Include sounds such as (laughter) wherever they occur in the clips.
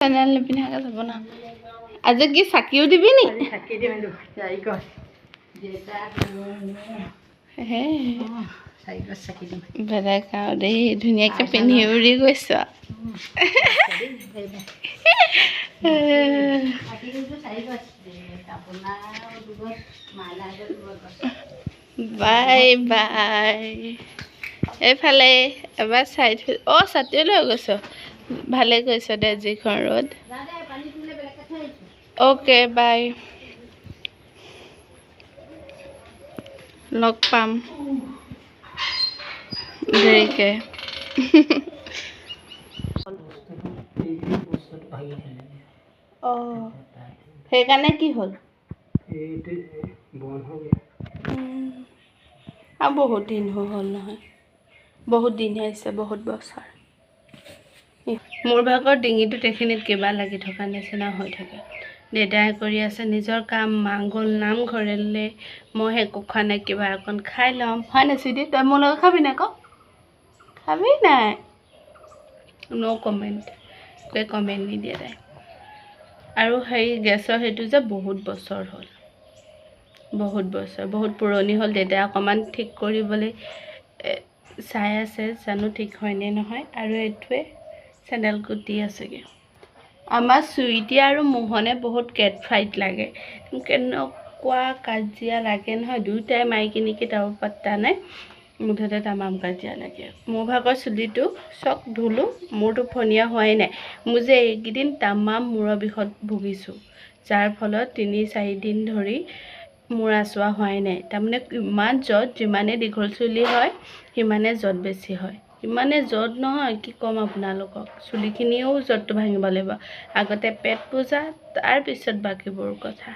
Channel নিপিন্ধাকৈ যাব না। আজি কি চাকিও দিবি নি? বেলেগ আৰু দেই ধুনীয়াকৈ পিন্ধি উৰি গৈছ। Bye bye. এইফালে এবাৰ চাই থৈ অঁ ছাতিও লৈ গৈছ। ভালে কৈছ দে যিখন ৰ'দ। Okay bye. লগ পাম। দেৰিকে অঁ সেইকাৰণে কি হ'ল? আৰু বহুত দিন হৈ হ'ল নহয়। বহুত দিন হৈছে বহুত বছৰ। মোৰ ভাগৰ ডিঙিটোত এইখিনিত কিবা লাগি থকা নিচিনা হৈ থাকে। দেউতাই কৰি আছে নিজৰ কাম মা গ'ল নামঘৰলৈ মই খোৱা নাই কিবা অকণ খাই ল'ম। হয় নাই চুইটি তই মোৰ লগত খাবি নাই ক খাবি নাই? ন' কমেণ্ট একোৱে কমেণ্ট নিদিয়ে তাই আৰু হেৰি গেছৰ সেইটো যে বহুত বছৰ হ'ল। বহুত বছৰ বহুত পুৰণি হ'ল। দেউতাই অকণমান ঠিক কৰিবলৈ চাই আছে জানো ঠিক হয়নে নহয়। আৰু এইটোৱে চেণ্ডেল কুটি আছেগৈ। আমাৰ চুইটি আৰু মোহনে বহুত কেট ফাইট লাগে। কেনেকুৱা কাজিয়া লাগে নহয় দুয়োটাই মাইকী নেকি তাৰ পাত্তা নাই। মুঠতে তামাম কাজিয়া লাগে। মোৰ ভাগৰ চুলিটো চক ধুলোঁ মূৰটো ফণীয়া হোৱাই নাই। মোৰ যে এইকেইদিন তামাম মূৰৰ বিষত ভুগিছোঁ। যাৰ ফলত তিনি চাৰিদিন ধৰি মোৰ আঁচোৱা হোৱাই নাই। তাৰমানে ইমান য'ত যিমানে দীঘল চুলি হয় সিমানে য'ত বেছি হয়। ইমানে য'ত নহয় কি ক'ম আপোনালোকক? চুলিখিনিও য'তটো ভাঙিব লাগিব। আগতে পেট পূজা তাৰপিছত বাকীবোৰ কথা।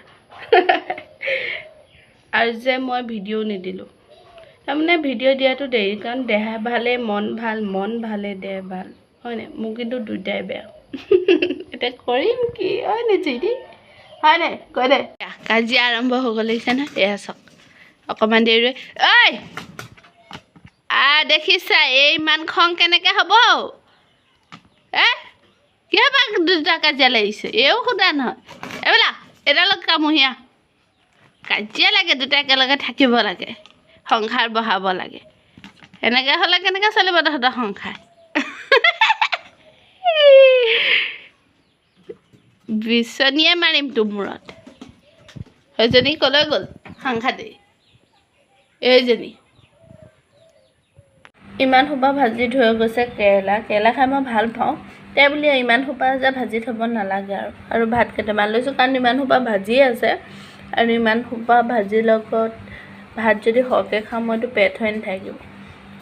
(laughs) আৰু যে মই ভিডিঅ' নিদিলোঁ। তাৰমানে ভিডিঅ' দিয়াটো দেৰি কাৰণ দেহা ভালে মন ভাল মন ভালে দেহ ভাল। হয়নে মোৰ কিন্তু দুয়োটাই বেয়া। (laughs) এতিয়া কৰিম কি? হয়নে জিদি হয়নে কৈ দে। কাজিয়া আৰম্ভ হৈ গ'ল দেখিছে নহয় এয়া চাওক। অকণমান দেৰি ঐ! আ দেখিছা এই ইমান খং কেনেকৈ হ'ব? এ, কিয় বা দুটা কাজিয়া লাগিছে এও সোধা নহয়। এইবোলা এডালক কামুহীয়া। কাজিয়া লাগে দুটা একেলগে থাকিব লাগে, সংসাৰ বঢ়াব লাগে। এনেকৈ হ'লে কেনেকৈ চলিব তহঁতৰ সংসাৰ? বিচনীয়ে মাৰিম তোৰ মূৰত। সেইজনী ক'লৈ গ'ল? সাংঘাতিক এইজনী। ইমান সোপা ভাজি থৈ গৈছে কেৰেলা। কেৰেলা খাই মই ভাল পাওঁ। তে বুলি ইমান সোপা যে ভাজি থ'ব নালাগে আৰু। আৰু ভাত কেইটামান লৈছোঁ কাৰণ ইমান সোপা ভাজি আছে। আৰু ইমান সোপা ভাজিৰ লগত ভাত যদি সৰহকৈ খাওঁ মইতো পেট হৈ নাথাকিব।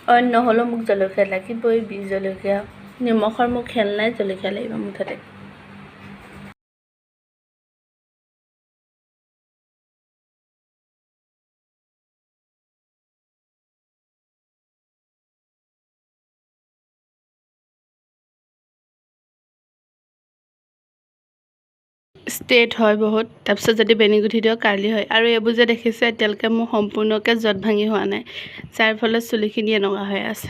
অইন নহ'লেও মোক জলকীয়া লাগিবই বিহ জলকীয়া। নিমখৰ মোক খেল নাই জলকীয়া লাগিব মুঠতে। ষ্ট্ৰেইট হয় বহুত। তাৰপিছত যদি বেনি গুঠি দিওঁ কাৰ্লি হয়। আৰু এইবোৰ যে দেখিছে এতিয়ালৈকে মোৰ সম্পূৰ্ণকৈ জট ভাঙি হোৱা নাই। যাৰ ফলত চুলিখিনি এনেকুৱা হৈ আছে।